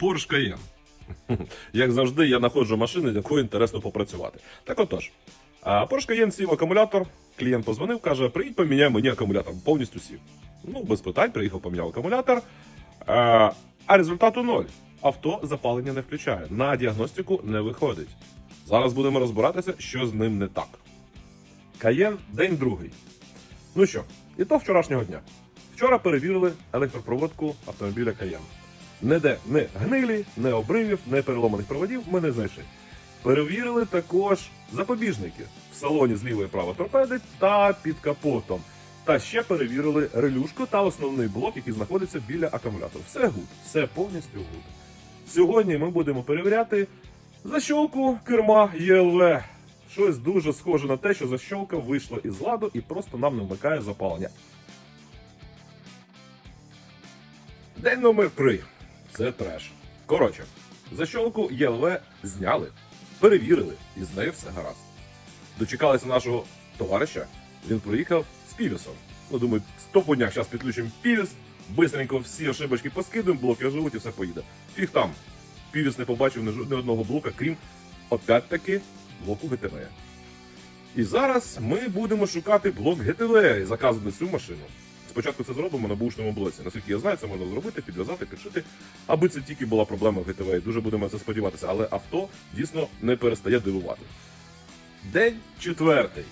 Porsche Cayenne. Як завжди, я знаходжу машини, з якою інтересно попрацювати. Так отож, Porsche Cayenne сів акумулятор. Клієнт позвонив, каже: приїдь, поміняй мені акумулятор. Повністю сів. Ну, без питань, приїхав, поміняв акумулятор. А результату ноль. Авто запалення не включає. На діагностику не виходить. Зараз будемо розбиратися, що з ним не так. Каєн день другий. Ну що, і то вчорашнього дня. Вчора перевірили електропроводку автомобіля Каєн. Ніде не гнилі, не обривів, не переломаних проводів ми не знайшли. Перевірили також запобіжники в салоні з лівої правої торпеди та під капотом. Та ще перевірили релюшку та основний блок, який знаходиться біля акумулятора. Все гуд, все повністю гуд. Сьогодні ми будемо перевіряти защолку керма ЄЛВ. Щось дуже схоже на те, що защолка вийшла із ладу і просто нам не вмикає запалення. День номер 3 Це треш. Коротше, защолку ЄЛВ зняли, перевірили, і з нею все гаразд. Дочекалися нашого товариша. Він приїхав з півісом. Ну, думаю, стопудняк, зараз підключимо півіс, бистренько всі ошибочки поскидуємо, блоки оживуть і все поїде. Фіг там. Півіс не побачив ні одного блока, крім опять-таки блоку ГТВ. І зараз ми будемо шукати блок ГТВ і заказувати цю машину. Спочатку це зробимо на бушному блоці. Наскільки я знаю, це можна зробити, підв'язати, підшити, аби це тільки була проблема в ГТВ. Дуже будемо це сподіватися. Але авто дійсно не перестає дивувати. День четвертий.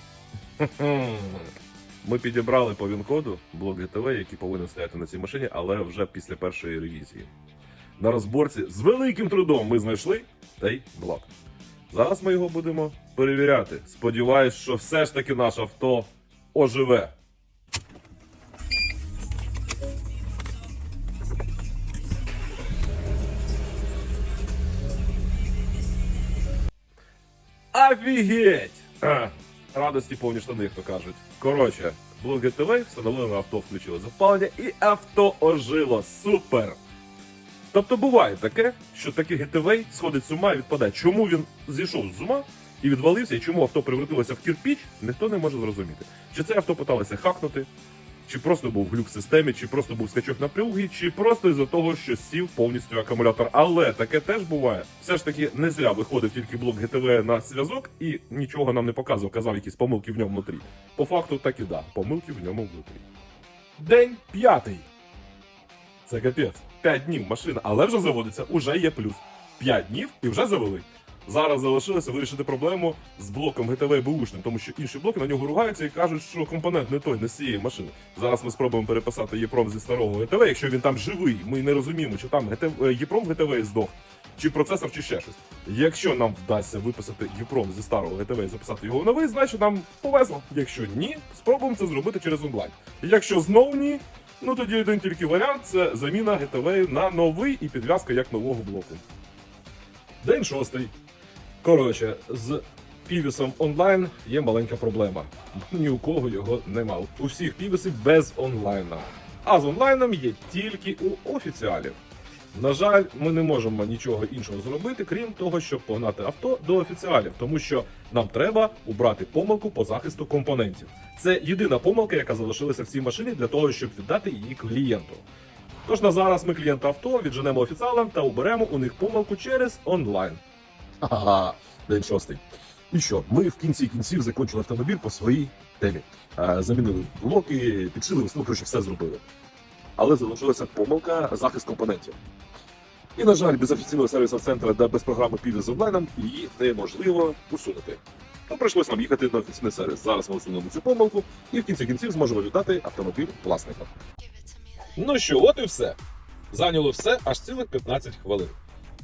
Ми підібрали по він-коду блок ГТВ, який повинен стояти на цій машині, але вже після першої ревізії. На розборці з великим трудом ми знайшли цей блок. Зараз ми його будемо перевіряти. Сподіваюсь, що все ж таки наше авто оживе. Офігеть! Радості повні штани, як то кажуть. Коротше, блок ГТВ встановили авто, включили запалення, і авто ожило. Супер! Тобто буває таке, що таке ГТВ сходить з ума і відпадає. Чому він зійшов з ума і відвалився, і чому авто превратилося в кірпіч, ніхто не може зрозуміти. Чи це авто питалося хакнути, чи просто був глюк в системі, чи просто був скачок напряги, чи просто із-за того, що сів повністю акумулятор. Але таке теж буває. Все ж таки не зря виходив тільки блок ГТВ на зв'язок і нічого нам не показував, казав якісь помилки в ньому внутрі. По факту так і да, помилки в ньому внутрі. День п'ятий. Це капець. П'ять днів машина, але вже заводиться, уже є плюс. П'ять днів і вже завели. Зараз залишилося вирішити проблему з блоком ГТВ бушним, тому що інші блоки на нього ругаються і кажуть, що компонент не той, не з цієї машини. Зараз ми спробуємо переписати ЄПРОМ зі старого ГТВ, якщо він там живий. Ми не розуміємо, чи там ГТВ, ЄПРОМ ГТВ здох, чи процесор, чи ще щось. Якщо нам вдасться виписати ЄПРОМ зі старого ГТВ і записати його в новий, значить нам повезло. Якщо ні, спробуємо це зробити через онлайн. Якщо знову ні, ну тоді один тільки варіант це заміна ГТВ на новий і підв'язка як нового блоку. День шостий. Коротше, з півісом онлайн є маленька проблема. Ні у кого його нема. У всіх півісів без онлайна. А з онлайном є тільки у офіціалів. На жаль, ми не можемо нічого іншого зробити, крім того, щоб погнати авто до офіціалів, тому що нам треба убрати помилку по захисту компонентів. Це єдина помилка, яка залишилася в цій машині для того, щоб віддати її клієнту. Тож на зараз ми клієнта авто відженемо офіціалам та уберемо у них помилку через онлайн. Ага, день шостий. І що? Ми в кінці кінців закінчили автомобіль по своїй темі. Замінили блоки, підшили, ну, коротше, все зробили. Але залишилася помилка захист компонентів. І, на жаль, без офіційного сервісного центру та без програми Піві з онлайном її неможливо усунути. То прийшлось нам їхати на офіційний сервіс. Зараз ми усунемо цю помилку і в кінці кінців зможемо віддати автомобіль власникам. Ну що, от і все. Зайняло все аж цілих 15 хвилин.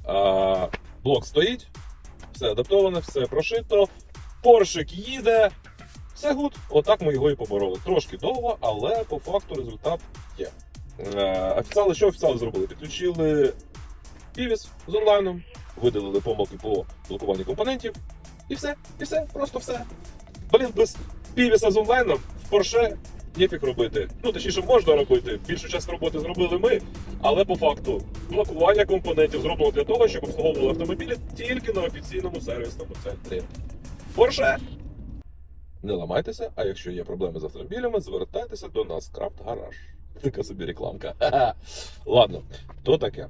А, блок стоїть, все адаптоване, все прошито. Поршик їде. Все гуд. Отак ми його і побороли. Трошки довго, але по факту результат є. Е, Офіціали, що офіціали зробили? Підключили півіс з онлайном, видалили помилки по блокуванню компонентів. І все, і все, просто все. Блін, без півіса з онлайном в Porsche ніфіг робити. Ну, точніше, можна робити. Більшу частину роботи зробили ми, але по факту блокування компонентів зроблено для того, щоб обслуговували автомобілі тільки на офіційному сервісному центрі. Porsche! Не ламайтеся, а якщо є проблеми з автомобілями, звертайтеся до нас Крафт Гараж. Така собі рекламка. Ладно, то таке.